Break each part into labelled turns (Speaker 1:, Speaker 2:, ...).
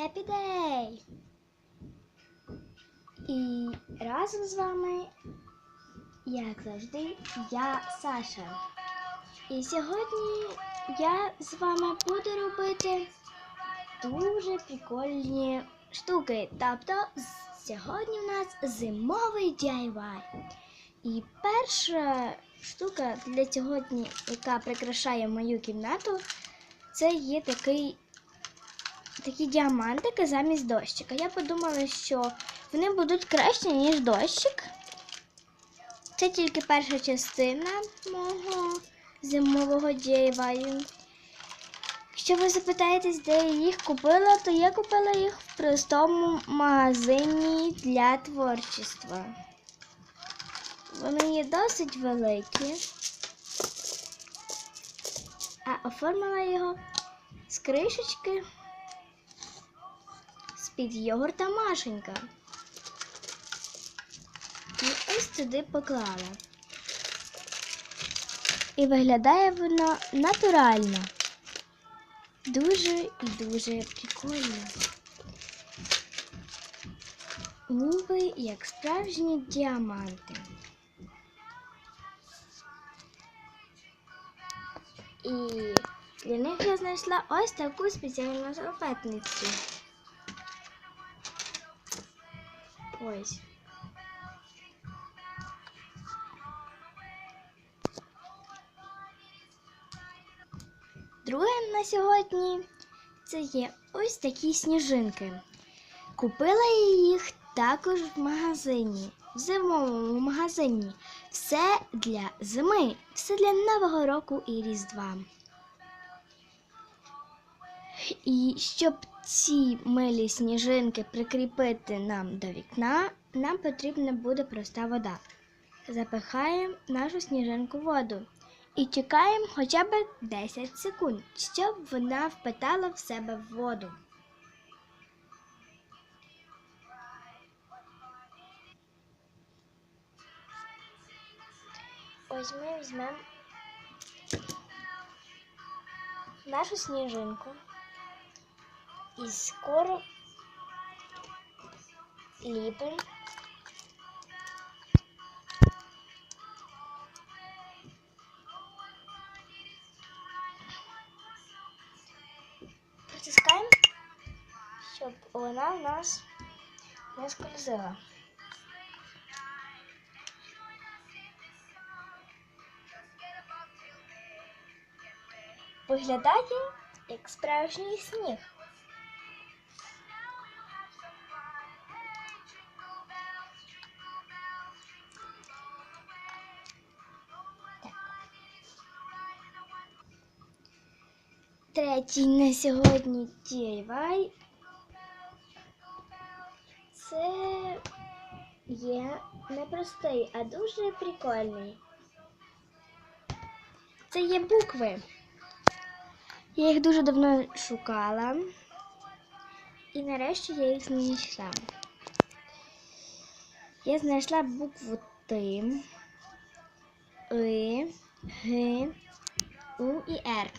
Speaker 1: Happy Day! І разом з вами, як завжди, я Саша. І сьогодні я з вами буду робити дуже прикольні штуки. Тобто сьогодні у нас зимовий DIY. І перша штука для сьогодні, яка прикрашає мою кімнату, це є такий, такі діамантики замість дощика. Я подумала, що вони будуть краще, ніж дощик. Це тільки перша частина мого зимового DIY. Якщо ви запитаєтесь, де я їх купила, то я купила їх в простому магазині для творчества. Вони є досить великі. А оформила його з кришечки з-під йогурта Машенька. І ось туди поклала. І виглядає воно натурально. Дуже і дуже прикольно. Ніби як справжні діаманти. І для них я знайшла ось таку спеціальну салфетницю. Ось. Друге на сьогодні це є ось такі сніжинки. Купила я їх також в магазині, в зимовому магазині. Все для зими, все для Нового року і Різдва. І щоб ці милі сніжинки прикріпити нам до вікна, нам потрібна буде проста вода. Запихаємо нашу сніжинку в воду і чекаємо хоча б 10 секунд, щоб вона впитала в себе в воду. Ось ми візьмемо нашу сніжинку і скоро ліпимо. Притискаємо, щоб вона в нас не скользила. Виглядає як справжній сніг. Третій на сьогодні DIY. Це є не простий, а дуже прикольний. Це є букви. Я їх дуже давно шукала. І нарешті я їх знайшла. Я знайшла букву Т, И, Г, У і Р.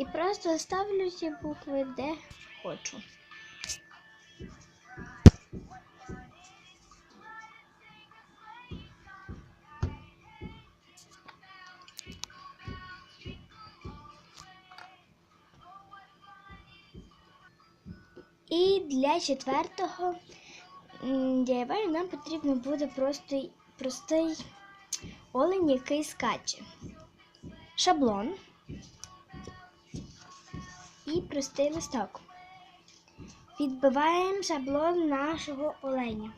Speaker 1: І просто ставлю ці букви де хочу. І для четвертого DIY нам потрібно буде простий, простий олень, який скаче. Шаблон і простий листок. Відбиваємо шаблон нашого оленя.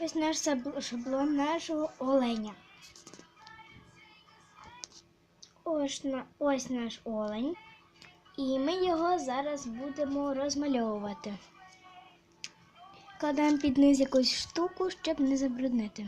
Speaker 1: Ось наш шаблон нашого оленя. Ось, ось наш олень. І ми його зараз будемо розмальовувати. Кладемо під низ якусь штуку, щоб не забруднити.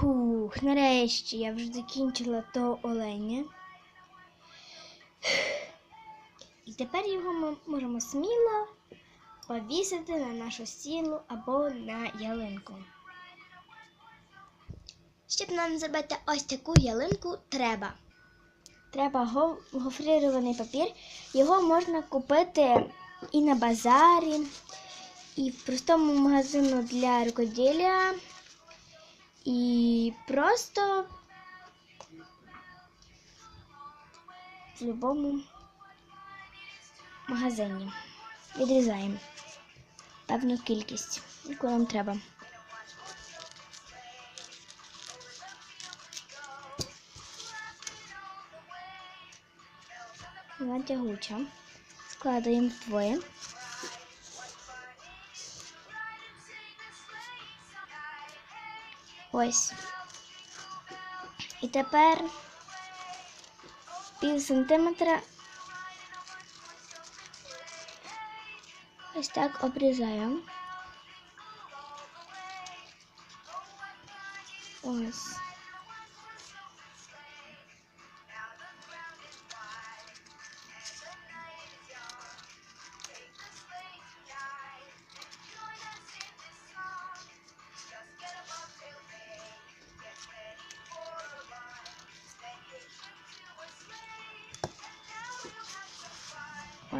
Speaker 1: Фух, нарешті я вже закінчила того оленя. І тепер його ми можемо сміло повісити на нашу стіну або на ялинку. Щоб нам зробити ось таку ялинку, треба. Треба го- гофрирований папір. Його можна купити і на базарі, і в простому магазину для рукоділля, і просто в будь-якому магазині. Відрізаємо певну кількість, яку нам треба. Вона тягуча. Складаємо вдвоє. Ось. І тепер пів сантиметра ось так обрізаємо. Ось.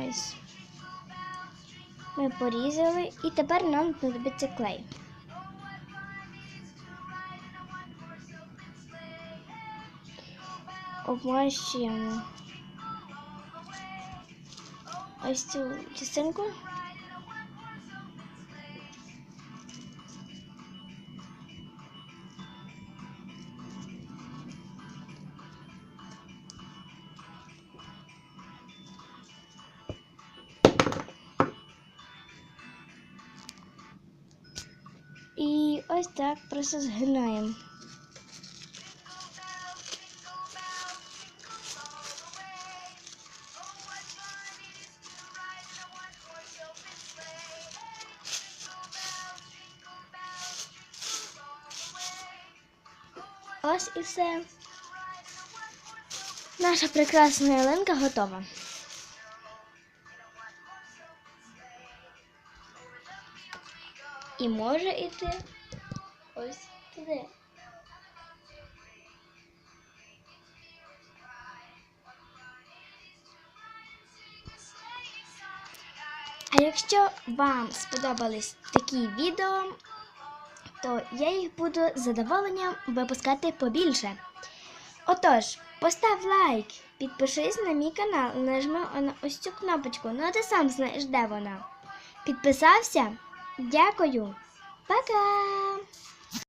Speaker 1: Ось. Ми порізали і тепер нам знадобиться клей. Обмащуємо ось цю частинку. Так просто згинаємо. Ось і все. Наша прекрасна ялинка готова. І може йти ось туди. А якщо вам сподобались такі відео, то я їх буду з задоволенням випускати побільше. Отож, постав лайк, підпишись на мій канал, нажми на ось цю кнопочку, ну а ти сам знаєш, де вона. Підписався? Дякую. Пока!